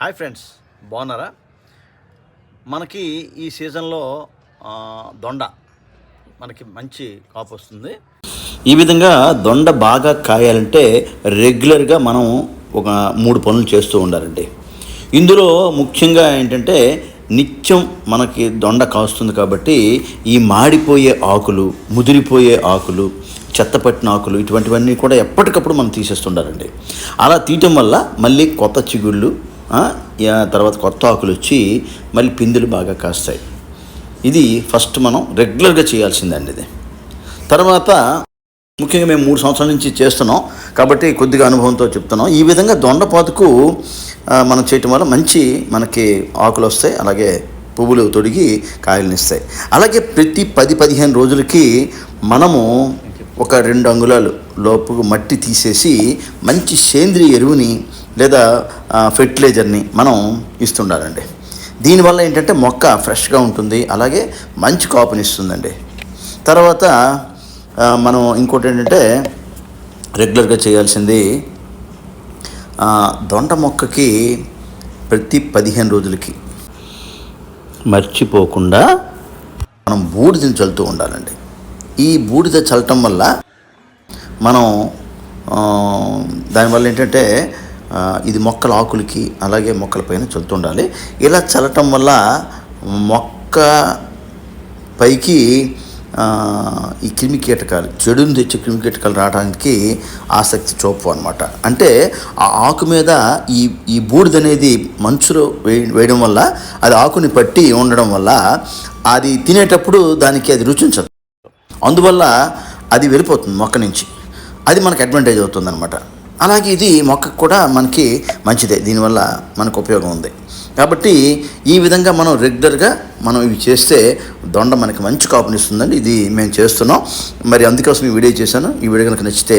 Hi friends బాగున్నారా? మనకి ఈ సీజన్లో దొండ మనకి మంచి కాపు వస్తుంది. ఈ విధంగా దొండ బాగా కాయాలంటే రెగ్యులర్గా మనం ఒక మూడు పనులు చేస్తూ ఉండాలండి. ఇందులో ముఖ్యంగా ఏంటంటే నిత్యం మనకి దొండ కాస్తుంది కాబట్టి ఈ మాడిపోయే ఆకులు ముదిరిపోయే ఆకులు చెత్తపట్టిన ఆకులు ఇటువంటివన్నీ కూడా ఎప్పటికప్పుడు మనం తీసేస్తుండాలండి. అలా తీయటం వల్ల మళ్ళీ కొత్త చిగుళ్ళు తర్వాత కొత్త ఆకులు వచ్చి మళ్ళీ పిందులు బాగా కాస్తాయి. ఇది ఫస్ట్ మనం రెగ్యులర్గా చేయాల్సిందండి ఇది. తర్వాత ముఖ్యంగా మేము మూడు సంవత్సరాల నుంచి చేస్తున్నాం. కాబట్టి కొద్దిగా అనుభవంతో చెప్తున్నాం. ఈ విధంగా దొండపాతుకు మనం చేయటం వల్ల మంచి మనకి ఆకులు వస్తాయి. అలాగే పువ్వులు తొడిగి కాయలనిస్తాయి అలాగే ప్రతి పది పదిహేను రోజులకి మనము ఒక రెండు అంగుళాలు లోపు మట్టి తీసేసి మంచి సేంద్రియ ఎరువుని లేదా ఫెర్టిలైజర్ని మనం ఇస్తుండాలండి. దీనివల్ల ఏంటంటే మొక్క ఫ్రెష్గా ఉంటుంది అలాగే మంచి కాపుని ఇస్తుందండి. తర్వాత మనం ఇంకోటి ఏంటంటే రెగ్యులర్గా చేయాల్సింది దొండ మొక్కకి ప్రతి పదిహేను రోజులకి మర్చిపోకుండా మనం బూడిదని చల్లుతూ ఉండాలండి. ఈ బూడిద చల్లటం వల్ల మనం దానివల్ల ఏంటంటే ఇది మొక్కల ఆకులకి అలాగే మొక్కల పైన చల్లుతుండాలి. ఇలా చల్లటం వల్ల మొక్క పైకి ఈ క్రిమి కీటకాలు చెడుని తెచ్చే క్రిమి కీటకాలు రావడానికి ఆసక్తి చూపు అనమాట అంటే ఆ ఆకు మీద ఈ ఈ బూడిద అనేది మంచులో వేయ వేయడం వల్ల అది ఆకుని పట్టి ఉండడం వల్ల అది తినేటప్పుడు దానికి అది రుచించదు. అందువల్ల అది వెళ్ళిపోతుంది మొక్క నుంచి. అది మనకు అడ్వాంటేజ్ అవుతుంది అనమాట అలాగే ఇది మొక్కకు కూడా మనకి మంచిదే. దీనివల్ల మనకు ఉపయోగం ఉంది. కాబట్టి ఈ విధంగా మనం రెగ్యులర్గా మనం ఇవి చేస్తే దొండ మనకి మంచి కాపునిస్తుందండి ఇది మేము చేస్తున్నాం. మరి అందుకోసం ఈ వీడియో చేశాను. ఈ వీడియో కనుక నచ్చితే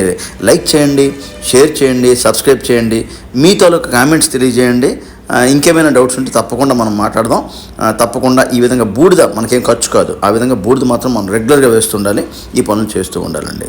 లైక్ చేయండి షేర్ చేయండి సబ్స్క్రైబ్ చేయండి. మీ తాలూకు కామెంట్స్ తెలియజేయండి. ఇంకేమైనా డౌట్స్ ఉంటే తప్పకుండా మనం మాట్లాడదాం. తప్పకుండా ఈ విధంగా బూడిద మనకేం ఖర్చు కాదు. ఆ విధంగా బూడిద మాత్రం మనం రెగ్యులర్గా వేస్తుండాలి ఈ పనులు చేస్తూ ఉండాలండి.